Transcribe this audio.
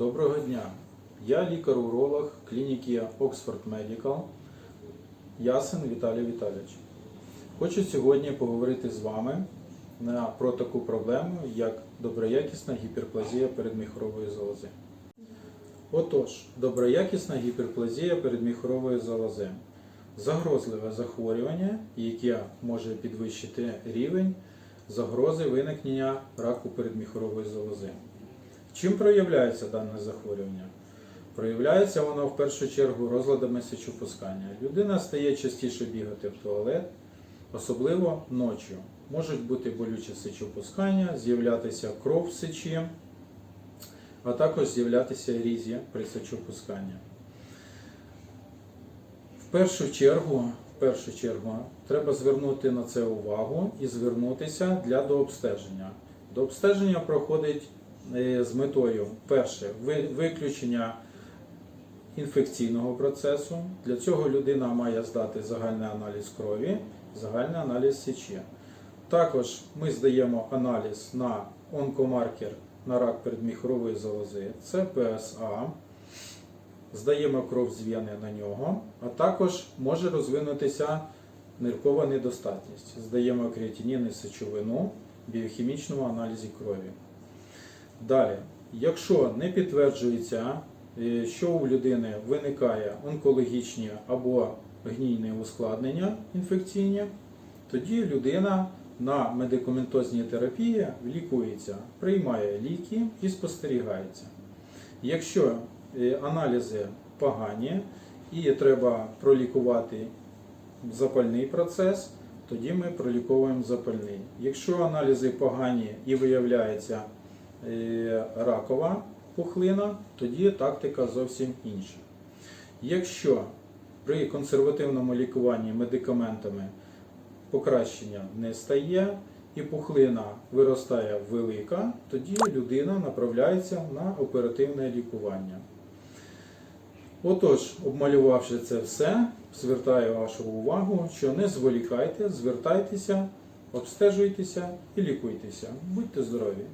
Доброго дня. Я лікар-уролог клініки Oxford Medical Ясен Віталій Віталійович. Хочу сьогодні поговорити з вами про таку проблему, як доброякісна гіперплазія передміхорової залози. Отож, доброякісна гіперплазія передміхорової залози загрозливе захворювання, яке може підвищити рівень загрози виникнення раку передміхорової залози. Чим проявляється дане захворювання? Проявляється воно в першу чергу розладами сечопускання. Людина стає частіше бігати в туалет, особливо ночі. Можуть бути болюче сечопускання, з'являтися кров в сечі, а також з'являтися різі при сечопусканні. В першу чергу, в першу чергу треба звернути на це увагу і звернутися для дообстеження. Дообстеження проходить з метою перше виключення інфекційного процесу. Для цього людина має здати загальний аналіз крові, загальний аналіз сечі. Також ми здаємо аналіз на онкомаркер на рак передміхорової залози, це ПСА. Здаємо кров з вени на нього, а також може розвинутися ниркова недостатність. Здаємо креатинін і сечовину в біохімічному аналізі крові. Далі, якщо не підтверджується, е, що у людини виникає онкологічні або гнійні ускладнення інфекційні, тоді людина на медикаментозній терапії лікується, приймає ліки і спостерігається. Якщо е, аналізи погані і треба пролікувати запальний процес, тоді ми проліковуємо запальний. Якщо аналізи погані і виявляється ракова пухлина, тоді тактика зовсім інша. Якщо при консервативному лікуванні медикаментами покращення не стає і пухлина виростає велика, тоді людина направляється на оперативне лікування. Отож, обмалювавши це все, звертаю вашу увагу, що не зволікайте, звертайтеся, обстежуйтеся і лікуйтеся. Будьте здорові!